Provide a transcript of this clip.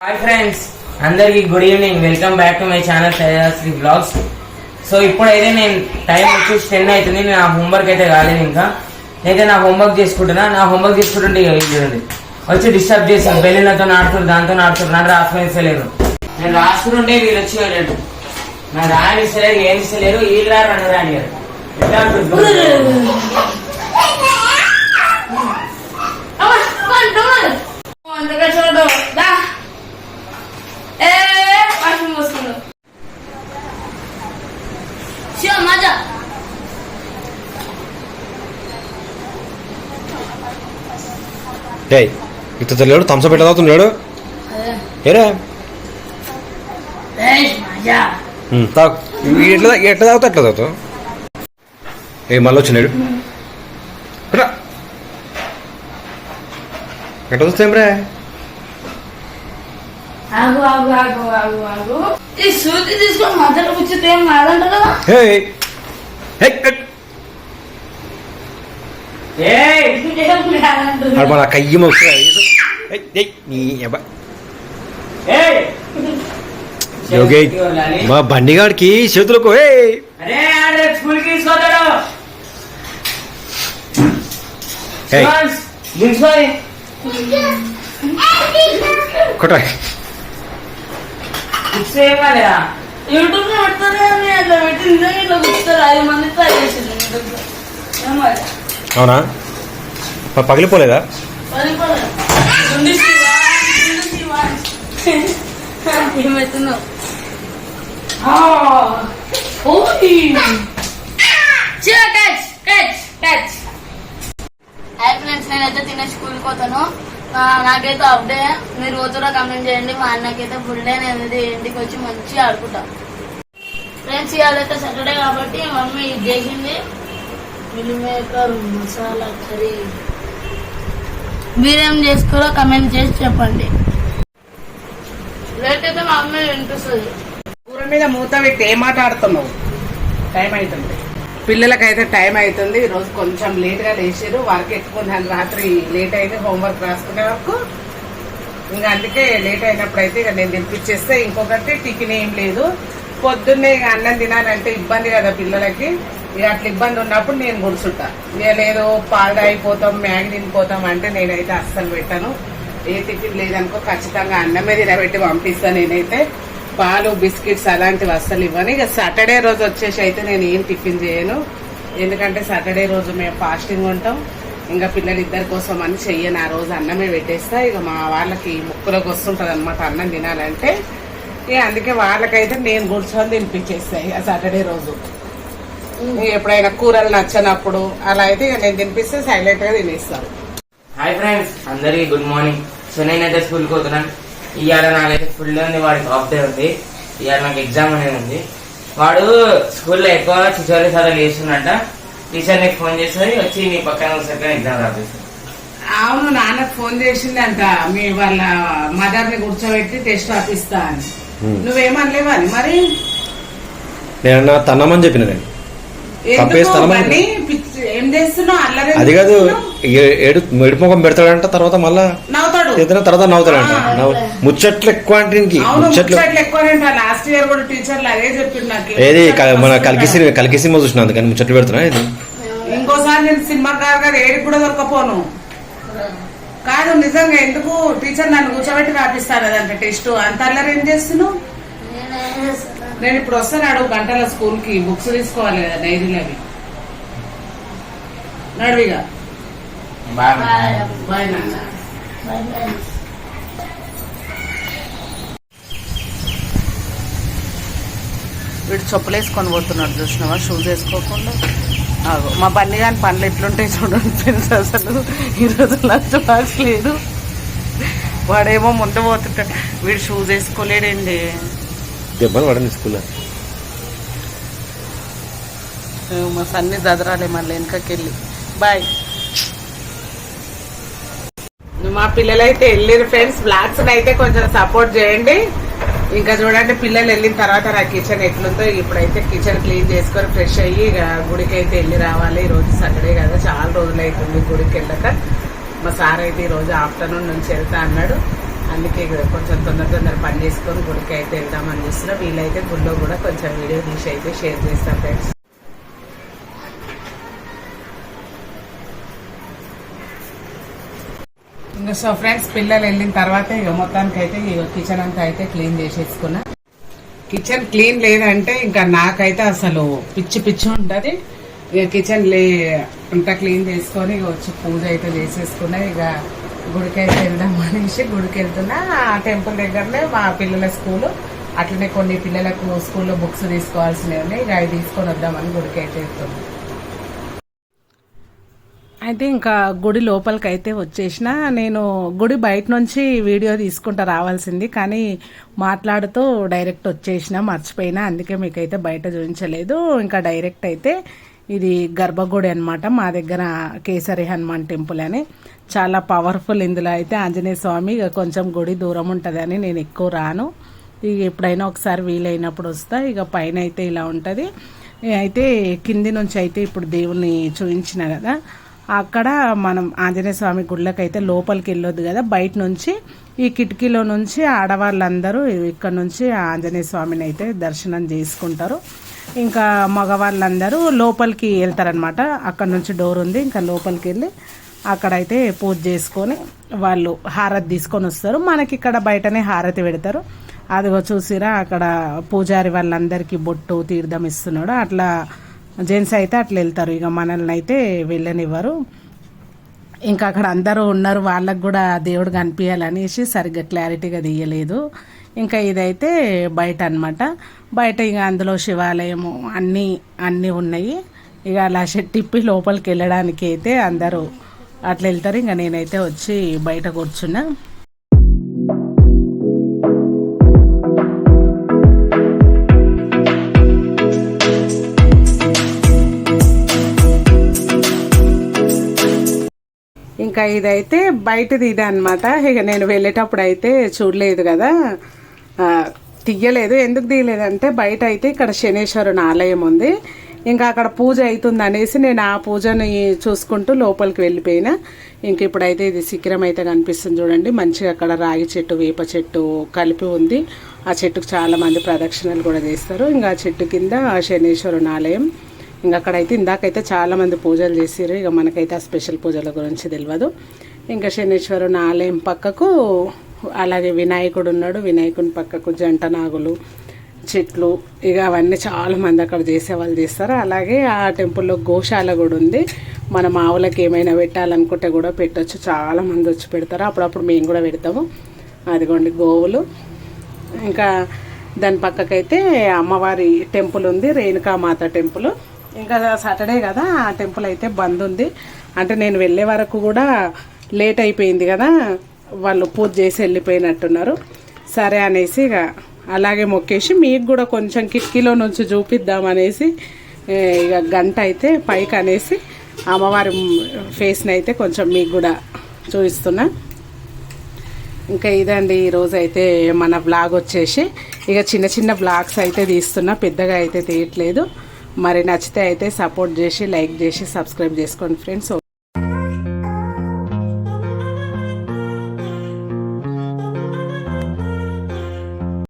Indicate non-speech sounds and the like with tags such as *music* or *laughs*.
Hi friends అందరికి good evening welcome back to my channel Sri blogs so ఇప్పుడైతే నేను time వచ్చి ten అవుతుంది నేను నా హోంవర్క్ అయితే కాలేదు ఇంకా. అయితే నా హోంవర్క్ చేసుకుంటున్నా. నా హోంవర్క్ చేసుకుంటుంటే చూడండి వచ్చి డిస్టర్బ్ చేశాను బెలూన్లతో ఆడుతున్నారు దాంతో ఆడుతున్నారు నాకు రాసుకొనిస్తలేరు నేను రాసుకుంటుంటే వీళ్ళు వచ్చి వెళ్ళాడు నాకు రానిస్తలేరు ఏం ఇస్తలేరు వీళ్ళు రారు నన్ను *laughs* ఏయ్ ఇతను లేడు థమ్స్ పెట్ట తాగుతున్నాడు? ఏరా? తాగు. ఎట్లా ఎట్లా తాగుతా ఎట్లా తాగుతావు ఏ మళ్ళీ వచ్చినాడు రా. ఎట్లా చూస్తాం రా ఆగు ఆగు ఆగు ఆగు ఆగు. ఈ సూతి తీసుకొని మధ్యలో కూర్చుంటే ఏం కాదంట కదా. హే హే ఆడు మన కయ్యం యోగి వెళ్ళాలి. మా బండిగాడికి చేతులకు ఏ యూట్యూబ్లో పెడతారే అట్లా పెట్టి నిజంగా ఇట్లా ఐదు మంది ట్రై చేసింది అవునా? మరి పగిలిపోలేదా? ఫ్రెండ్స్ నేనైతే తినే స్కూల్కి పోతాను. నాకైతే హాఫ్ డే మీరు రోజులో కమెంట్ చేయండి. మా అన్నకైతే ఫుల్ డే నేను ఇంటికి వచ్చి మంచిగా ఆడుకుంటాం. ఫ్రెండ్స్ ఇవాళైతే సాటర్డే కాబట్టి మమ్మీ ఇది చేసింది. మీరేం చేసుకోరో కమెంట్ చేసి చెప్పండి. లేట్ అయితే మా అమ్మ వినిపిస్తుంది. కూర మీద మూత పెట్టి ఏం మాట్లాడుతున్నావు? టైం అవుతుంది పిల్లలకైతే టైం అవుతుంది ఈ రోజు కొంచెం లేట్గా లేచారు. వర్క్ ఎక్కువ రాత్రి లేట్ అయింది హోంవర్క్ రాసుకునే వరకు. ఇంకా అందుకే లేట్ అయినప్పుడు అయితే ఇక నేను తినిపించేస్తే ఇంకొకటి టిఫిన్ ఏం లేదు. పొద్దున్నే ఇక అన్నం తినాలంటే ఇబ్బంది కదా పిల్లలకి. ఇక అట్లా ఇబ్బంది ఉన్నప్పుడు నేను గుడుచుంటా. ఇక లేదు పాలు అయిపోతాం మ్యాగీ తినిపోతాం అంటే నేనైతే అస్సలు పెట్టాను. ఏ టిఫిన్ లేదనుకో ఖచ్చితంగా అన్నమే తినబెట్టి పంపిస్తాను నేనైతే. పాలు బిస్కెట్స్ అలాంటివి అస్సలు ఇవ్వను. ఇక సాటర్డే రోజు వచ్చేసి అయితే నేను ఏం టిఫిన్ చేయను. ఎందుకంటే సాటర్డే రోజు మేము ఫాస్టింగ్ ఉంటాం. ఇంకా పిల్లలు ఇద్దరి కోసం అని చెయ్యను. ఆ రోజు అన్నమే పెట్టేస్తా. ఇక మా వాళ్ళకి ముక్కులోకి వస్తుంటుంది అనమాట అన్నం తినాలంటే. ఇక అందుకే వాళ్ళకైతే నేను కూర్చొని తినిపించేస్తాయి ఆ సాటర్డే రోజు. ఎప్పుడైనా కూరలు నచ్చనప్పుడు అలా అయితే నేను తినిపిస్తే సైలెంట్గా తినేస్తాను హాయ్ ఫ్రెండ్స్ అందరికి గుడ్ మార్నింగ్ సో నేనైతే స్కూల్కి పోతున్నాను ఇవాళ నాకైతే ఫుల్ ఉంది వాడికి ఆఫ్ డే ఉంది. ఇవాళ నాకు ఎగ్జామ్ అనేది ఉంది. వాడు స్కూల్లో ఎక్కువ చిచోరీ సార్లు చేస్తున్నట్ట టీచర్ నీకు ఫోన్ చేస్తుంది వచ్చి నీ పక్కన ఒకసారి ఎగ్జామ్ రాపిస్తుంది అవును నాన్నకు ఫోన్ చేసిందంట మీ వాళ్ళ మదర్ని కూర్చోబెట్టి టెస్ట్ రాపిస్తా అని. నువ్వేమనలేవా అని మరి? నేను నా తన్నమని చెప్పిన నేను. ఎందుకు పంపేస్తాను అది కాదు ఏడు ఏడు ముఖం పెడతాడంట తర్వాత మళ్ళా ఏదైనా తర్వాత నవ్వుతాడంట. ముచ్చట్లు ఎక్కువ అంటే ముచ్చట్లు లాస్ట్ ఇయర్ కూడా టీచర్లు అదే చెప్పిండు నాకు. ఏది మన కలికి సినిమా కలికి సినిమా చూసిన అందుకని ముచ్చట్లు పెడుతున్నా ఇది. ఇంకోసారి నేను సినిమా కాదు కదా ఏడికి కూడా దొరకపోను. కాదు నిజంగా ఎందుకు? టీచర్ నన్ను కూర్చోబెట్టి రాపిస్తాను అదంటే టెస్ట్. అంత అల్లరి ఏం చేస్తున్నావు? నేనేం ఇప్పుడు వస్తాను గంటల స్కూల్కి బుక్స్ తీసుకోవాలి కదా డైరీలు అవి. నడువిగా బాయ్. నాన్న. వీడు చెప్పులు వేసుకొని పోతున్నాడు చూసినావా? షూస్ వేసుకోకుండా. మా బండి కానీ పనులు ఎట్లుంటాయి చూడండి ఫ్రెండ్స్ అసలు. ఈరోజు లంచ్ బాక్స్ లేదు. వాడేమో ముందు పోతుంటాడు. వీడు షూస్ వేసుకోలేడండి. దెబ్బలు పడని స్కూల్ మా సన్ని దదరాలే మళ్ళీ వెనకకెళ్ళి. బాయ్. మా పిల్లలైతే వెళ్ళారు ఫ్రెండ్స్. బ్లాగ్స్ అయితే కొంచెం సపోర్ట్ చేయండి. ఇంకా చూడండి పిల్లలు వెళ్ళిన తర్వాత నా కిచెన్ ఎట్లుందో. ఇప్పుడైతే కిచెన్ క్లీన్ చేసుకొని ఫ్రెష్ అయ్యి ఇక గుడికి అయితే వెళ్ళి రావాలి. ఈరోజు సండే కదా. చాలా రోజులు అవుతుంది గుడికి వెళ్ళక. మా సార్ అయితే ఈ రోజు ఆఫ్టర్నూన్ నుంచి వెళ్తా అన్నాడు. అందుకే కొంచెం తొందర తొందర పని చేసుకొని గుడికి అయితే వెళ్దామని చూస్తున్నాం. వీలైతే గుడిలో కూడా కొంచెం వీడియో తీసి అయితే షేర్ చేస్తాం ఫ్రెండ్స్. ఇంకా సో ఫ్రెండ్స్ పిల్లలు వెళ్ళిన తర్వాత ఇక మొత్తానికి అయితే ఇక కిచెన్ అంతా అయితే క్లీన్ చేసేసుకున్నా. కిచెన్ క్లీన్ లేదంటే ఇంకా నాకైతే అసలు పిచ్చి పిచ్చి ఉంటుంది. ఇక కిచెన్ లే అంతా క్లీన్ చేసుకొని ఇక వచ్చి పూజ అయితే చేసేసుకున్నా. ఇక గుడికి వెళ్దాం అనేసి గుడికి వెళ్తున్నా ఆ టెంపుల్ దగ్గరనే మా పిల్లల స్కూలు. అట్లనే కొన్ని పిల్లలకు స్కూల్లో బుక్స్ తీసుకోవాల్సినవి ఉన్నాయి. ఇక అవి తీసుకొని వద్దామని గుడికి అయితే వెళ్తున్నాం. అయితే ఇంకా గుడి లోపలికి అయితే వచ్చేసిన నేను గుడి బయట నుంచి వీడియో తీసుకుంటా రావాల్సింది. కానీ మాట్లాడుతూ డైరెక్ట్ వచ్చేసిన మర్చిపోయినా అందుకే మీకైతే బయట చూపించలేదు. ఇంకా డైరెక్ట్ అయితే ఇది గర్భగుడి అనమాట మా దగ్గర కేసరి హనుమాన్ టెంపుల్ అని. చాలా పవర్ఫుల్ ఇందులో అయితే ఆంజనేయ స్వామి ఇక కొంచెం గుడి దూరం ఉంటుందని నేను ఎక్కువ రాను. ఇక ఎప్పుడైనా ఒకసారి వీలైనప్పుడు వస్తా. ఇక పైన అయితే ఇలా ఉంటుంది. అయితే కింది నుంచి అయితే ఇప్పుడు దేవుణ్ణి చూపించిన కదా. అక్కడ మనం ఆంజనేయ స్వామి గుళ్ళకి అయితే లోపలికి వెళ్ళొద్దు కదా. బయట నుంచి ఈ కిటికీలో నుంచి ఆడవాళ్ళందరూ ఇక్కడ నుంచి ఆంజనేయ స్వామిని అయితే దర్శనం చేసుకుంటారు. ఇంకా మగవాళ్ళందరూ లోపలికి వెళ్తారనమాట అక్కడ నుంచి డోర్ ఉంది ఇంకా లోపలికి వెళ్ళి అక్కడైతే పూజ చేసుకొని వాళ్ళు హారతి తీసుకొని వస్తారు. మనకి ఇక్కడ బయటనే హారతి పెడతారు. అదిగో చూసిరా అక్కడ పూజారి వాళ్ళందరికీ బొట్టు తీర్థం ఇస్తున్నాడు. అట్లా జెంట్స్ అయితే అట్లా వెళ్తారు. ఇక మనల్ని అయితే వెళ్ళనివ్వరు. ఇంకా అక్కడ అందరూ ఉన్నారు. వాళ్ళకు కూడా దేవుడు కనిపించాలనేసి సరిగ్గా క్లారిటీగా తీయలేదు. ఇంకా ఇదైతే బయట అన్నమాట. బయట ఇక అందులో శివాలయము అన్నీ అన్నీ ఉన్నాయి. ఇక అలా తిప్పి లోపలికి వెళ్ళడానికి అయితే అందరూ అట్లా వెళ్తారు. ఇంకా నేనైతే వచ్చి బయట కూర్చున్నా. ఇంకా ఇదైతే బయటది ఇదే అనమాట ఇక నేను వెళ్ళేటప్పుడు అయితే చూడలేదు కదా. తీయలేదు. ఎందుకు తీయలేదంటే బయట అయితే ఇక్కడ శనేశ్వరుని ఆలయం ఉంది. ఇంకా అక్కడ పూజ అవుతుంది అనేసి నేను ఆ పూజని చూసుకుంటూ లోపలికి వెళ్ళిపోయినా. ఇంక ఇప్పుడైతే ఇది శిఖరం అయితే కనిపిస్తుంది చూడండి. మంచిగా అక్కడ రాగి చెట్టు వేప చెట్టు కలిపి ఉంది. ఆ చెట్టుకు చాలామంది ప్రదక్షిణలు కూడా చేస్తారు. ఇంకా ఆ చెట్టు కింద ఆ శనేశ్వరుని ఆలయం. ఇంకా అక్కడైతే ఇందాకైతే చాలామంది పూజలు చేసారు ఇక మనకైతే ఆ స్పెషల్ పూజల గురించి తెలియదు ఇంకా శనీశ్వరుని ఆలయం పక్కకు అలాగే వినాయకుడు ఉన్నాడు. వినాయకుని పక్కకు జంట నాగులు చెట్లు ఇక అవన్నీ చాలా మంది అక్కడ చేసే వాళ్ళు చేస్తారు. అలాగే ఆ టెంపుల్లో గోశాల కూడా ఉంది. మన ఆవులకి ఏమైనా పెట్టాలనుకుంటే కూడా పెట్టచ్చు. చాలా మంది వచ్చి పెడతారు. అప్పుడప్పుడు మేము కూడా పెడతాము. అదిగోండి గోవులు. ఇంకా దాని పక్కకైతే అమ్మవారి టెంపుల్ ఉంది. రేణుకామాత టెంపుల్. ఇంకా సాటర్డే కదా ఆ టెంపుల్ అయితే బంద్ ఉంది. అంటే నేను వెళ్ళే వరకు కూడా లేట్ అయిపోయింది కదా. వాళ్ళు పూజ చేసి వెళ్ళిపోయినట్టున్నారు. సరే అనేసి ఇక అలాగే మొక్కేసి మీకు కూడా కొంచెం కిటికీలో నుంచి చూపిద్దాం అనేసి ఇక గంట అయితే పైకి అనేసి అమ్మవారి ఫేస్ని అయితే కొంచెం మీకు కూడా చూపిస్తున్నా. ఇంకా ఇదండి ఈరోజు అయితే మన బ్లాగ్ వచ్చేసి. ఇక చిన్న చిన్న బ్లాగ్స్ అయితే తీస్తున్నా పెద్దగా అయితే తీయట్లేదు. మరి నచ్చితే అయితే సపోర్ట్ చేసి లైక్ చేసి సబ్స్క్రైబ్ చేసుకోండి ఫ్రెండ్స్